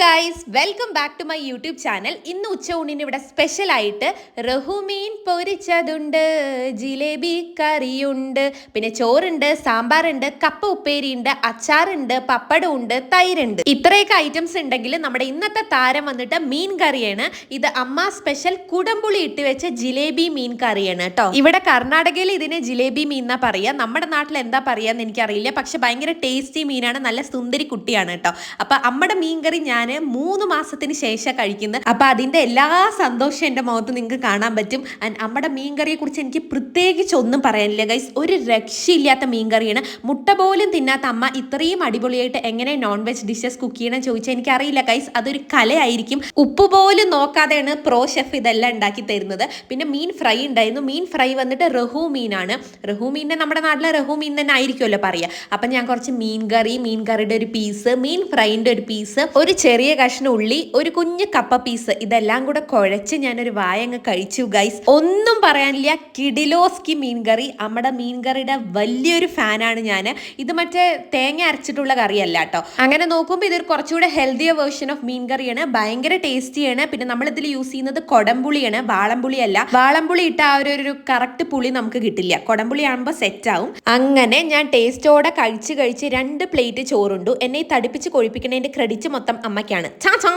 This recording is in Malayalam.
Guys welcome back to my YouTube channel ഇന്ന് ഉച്ചയൂണിന് ഇവിടെ സ്പെഷ്യൽ ആയിട്ട് റഹുമീൻ പൊരിച്ചതുണ്ട് ജിലേബി കറിയുണ്ട് പിന്നെ ചോറുണ്ട് സാമ്പാറുണ്ട് കപ്പ ഉപ്പേരിയുണ്ട് അച്ചാറുണ്ട് പപ്പടമുണ്ട് തൈരുണ്ട്. ഇത്രയൊക്കെ ഐറ്റംസ് ഉണ്ടെങ്കിൽ നമ്മുടെ ഇന്നത്തെ താരം വന്നിട്ട് മീൻ കറിയാണ്. ഇത് അമ്മ സ്പെഷ്യൽ കുടംപുളി ഇട്ട് വെച്ച ജിലേബി മീൻ കറിയാണ് കേട്ടോ. ഇവിടെ കർണാടകയിൽ ഇതിനെ ജിലേബി മീൻ എന്നാ പറയാ. നമ്മുടെ നാട്ടിൽ എന്താ പറയാന്ന് എനിക്കറിയില്ല. പക്ഷെ ഭയങ്കര ടേസ്റ്റി മീനാണ്. നല്ല സുന്ദരി കുട്ടിയാണ് കേട്ടോ. അപ്പൊ അമ്മയുടെ മീൻ കറി ഞാൻ മൂന്ന് മാസത്തിന് ശേഷം കഴിക്കുന്നത് അപ്പൊ അതിന്റെ എല്ലാ സന്തോഷം എന്റെ മുഖത്ത് നിങ്ങൾക്ക് കാണാൻ പറ്റും. ആൻഡ് അമ്മയുടെ മീൻകറിയെ കുറിച്ച് എനിക്ക് പ്രത്യേകിച്ച് ഒന്നും പറയാനില്ല. ഗൈസ് ഒരു രക്ഷയില്ലാത്ത മീൻകറിയാണ്. മുട്ട പോലും തിന്നാത്ത അമ്മ ഇത്രയും അടിപൊളിയായിട്ട് എങ്ങനെ നോൺ വെജ് ഡിഷസ് കുക്ക് ചെയ്യണം ചോദിച്ചാൽ എനിക്കറിയില്ല. ഗൈസ് അതൊരു കലയായിരിക്കും. ഉപ്പ് പോലും നോക്കാതെയാണ് പ്രോ ഷെഫ് ഇതെല്ലാം ഉണ്ടാക്കി തരുന്നത്. പിന്നെ മീൻ ഫ്രൈ ഉണ്ടായിരുന്നു. മീൻ ഫ്രൈ വന്നിട്ട് റഹു മീനാണ്. റഹു മീനെ നമ്മുടെ നാട്ടിലെ റഹു മീൻ തന്നെ ആയിരിക്കുമല്ലോ പറയുക അപ്പം ഞാൻ കുറച്ച് മീൻ കറി മീൻ കറിയുടെ ഒരു പീസ് മീൻ ഫ്രൈന്റെ ഒരു പീസ് ഒരു ചെറിയ കഷ്ണം ഉള്ളി ഒരു കുഞ്ഞു കപ്പ പീസ് ഇതെല്ലാം കൂടെ കുഴച്ച് ഞാനൊരു വായങ്ങ് കഴിച്ചു ഗൈസ് ഒന്നും പറയാനില്ല. കിഡിലോസ്കി മീൻകറി. നമ്മുടെ മീൻകറിയുടെ വലിയൊരു ഫാനാണ് ഞാൻ ഇത് മറ്റേ തേങ്ങ അരച്ചിട്ടുള്ള കറിയല്ല കേട്ടോ. അങ്ങനെ നോക്കുമ്പോൾ ഇതൊരു കുറച്ചുകൂടെ ഹെൽത്തിയ വേർഷൻ ഓഫ് മീൻകറിയാണ്. ഭയങ്കര ടേസ്റ്റിയാണ്. പിന്നെ നമ്മൾ ഇതിൽ യൂസ് ചെയ്യുന്നത് കൊടംപുളിയാണ്. വാളംപുളിയല്ല. വാളംപുളി ഇട്ട ആ ഒരു കറക്റ്റ് പുളി നമുക്ക് കിട്ടില്ല. കൊടംപുളി ആകുമ്പോൾ സെറ്റ് ആവും. അങ്ങനെ ഞാൻ ടേസ്റ്റോടെ കഴിച്ച് കഴിച്ച് രണ്ട് പ്ലേറ്റ് ചോറുണ്ടു. എന്നെ തടിപ്പിച്ച് കൊഴിപ്പിക്കുന്നതിന്റെ ക്രെഡിറ്റ് മൊത്തം അമ്മയ്ക്കാണ് ചാ ചാ.